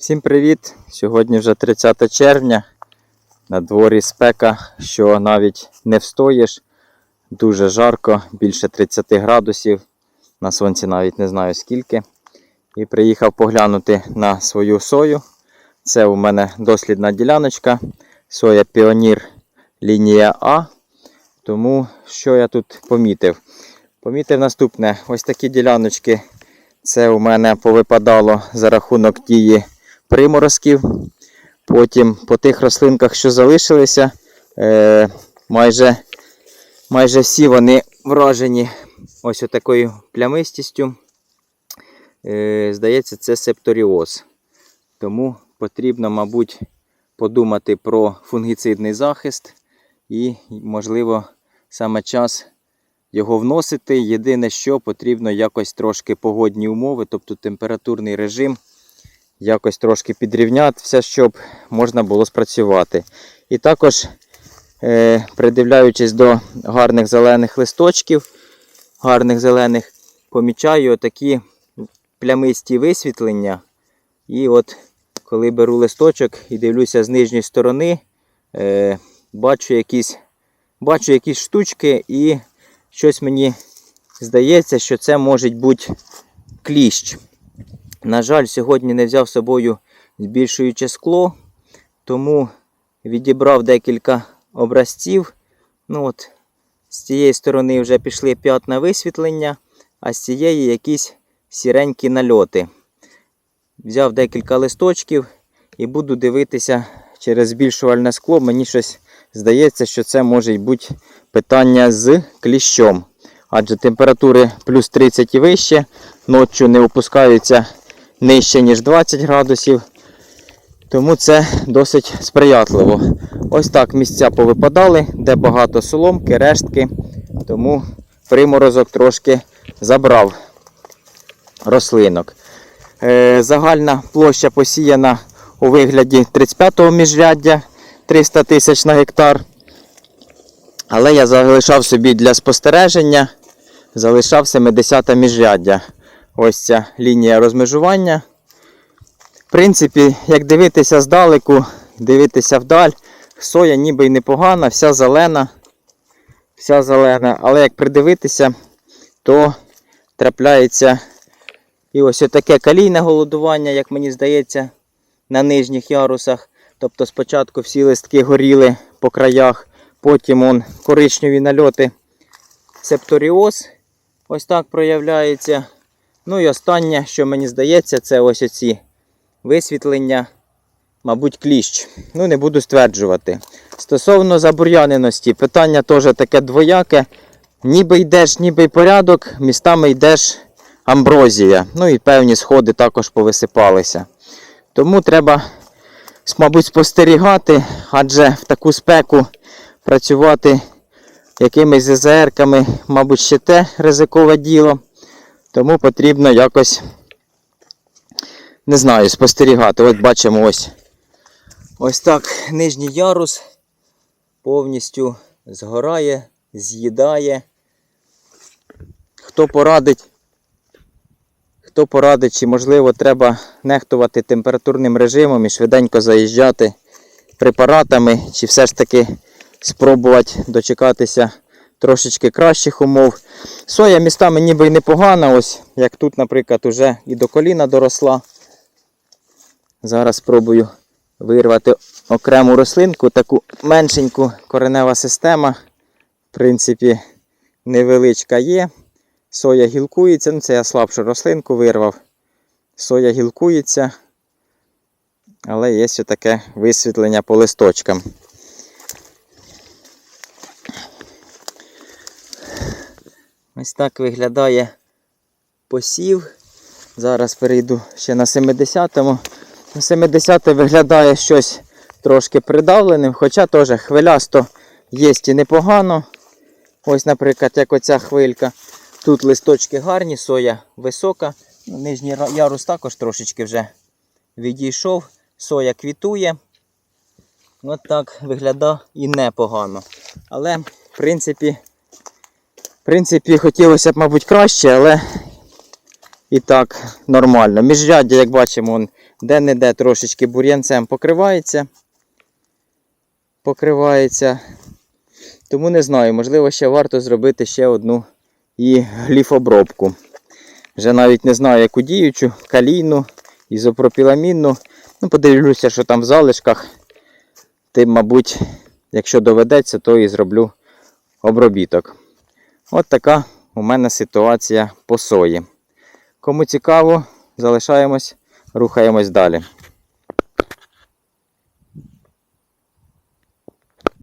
Всім привіт! Сьогодні вже 30 червня. На дворі спека, що навіть не встоїш. Дуже жарко, більше 30 градусів. На сонці навіть не знаю скільки. І приїхав поглянути на свою сою. Це у мене дослідна діляночка. Соя Піонір лінія А. Тому що я тут помітив? Помітив наступне: ось такі діляночки. Це у мене повипадало за рахунок дії приморозків. Потім по тих рослинках, що залишилися, е, майже, майже всі вони вражені ось такою плямистістю. Е, здається, це септоріоз. Тому потрібно, мабуть, подумати про фунгіцидний захист і, можливо, саме час його вносити. Єдине, що потрібно якось трошки погодні умови, тобто температурний режим, якось трошки підрівнятися, щоб можна було спрацювати. І також, е, придивляючись до гарних зелених листочків, гарних зелених, помічаю такі плямисті висвітлення. І от коли беру листочок і дивлюся з нижньої сторони, е, бачу якісь, бачу якісь штучки і щось мені здається, що це може бути кліщ. На жаль, сьогодні не взяв з собою збільшуюче скло, тому відібрав декілька образців. Ну от, З цієї сторони вже пішли п'ятна висвітлення, а з цієї якісь сіренькі нальоти. Взяв декілька листочків і буду дивитися через збільшувальне скло. Мені щось здається, що це може бути питання з кліщом. Адже температури плюс 30 і вище, ночі не опускаються нижче, ніж 20 градусів. Тому це досить сприятливо. Ось так місця повипадали, де багато соломки, рештки. Тому приморозок трошки забрав рослинок. Е, Загальна площа посіяна у вигляді 35-го міжряддя 300 тисяч на гектар. Але я залишав собі для спостереження, залишав 70 міжряддя. Ось ця лінія розмежування. В принципі, як дивитися здалеку, дивитися вдаль, соя ніби й непогана, вся зелена. Вся зелена. Але як придивитися, то трапляється і ось таке калійне голодування, як мені здається, на нижніх ярусах. Тобто спочатку всі листки горіли по краях, потім он коричневі нальоти. Септоріоз ось так проявляється. Ну і останнє, що мені здається, це ось оці висвітлення, мабуть, кліщ. Ну, не буду стверджувати. Стосовно забур'яненості, питання теж таке двояке. Ніби йдеш, ніби й порядок, містами йдеш амброзія. Ну і певні сходи також повисипалися. Тому треба, мабуть, спостерігати, адже в таку спеку працювати якимись ЗЗРками, мабуть, ще те ризикове діло. Тому потрібно якось, не знаю, спостерігати. От бачимо ось. Ось так нижній ярус повністю згорає, з'їдає. Хто порадить, хто порадить, чи можливо треба нехтувати температурним режимом і швиденько заїжджати препаратами, чи все ж таки спробувати дочекатися трошечки кращих умов. Соя містами ніби й непогана, ось як тут, наприклад, уже і до коліна доросла. Зараз спробую вирвати окрему рослинку, таку меншеньку коренева система. В принципі, невеличка є. Соя гілкується, ну це я слабшу рослинку вирвав. Соя гілкується, але є ще таке висвітлення по листочкам. Ось так виглядає посів. Зараз перейду ще на 70-му. На 70 виглядає щось трошки придавленим, хоча теж хвилясто є і непогано. Ось, наприклад, як оця хвилька. Тут листочки гарні, соя висока. Ну, Нижній ярус також трошечки вже відійшов. Соя квітує. От так виглядає і непогано. Але, в принципі, принципі, хотілося б, мабуть, краще, але і так нормально. Міжряддя, як бачимо, Де-не-де трошечки бур'янцем покривається. Покривається. Тому не знаю, можливо, ще варто зробити ще одну і гліфобробку. Вже навіть не знаю, яку діючу, калійну, ізопропіламінну. Ну, подивлюся, що там в залишках. Тим, мабуть, якщо доведеться, то і зроблю обробіток. От така у мене ситуація по сої. Кому цікаво, залишаємось, рухаємось далі.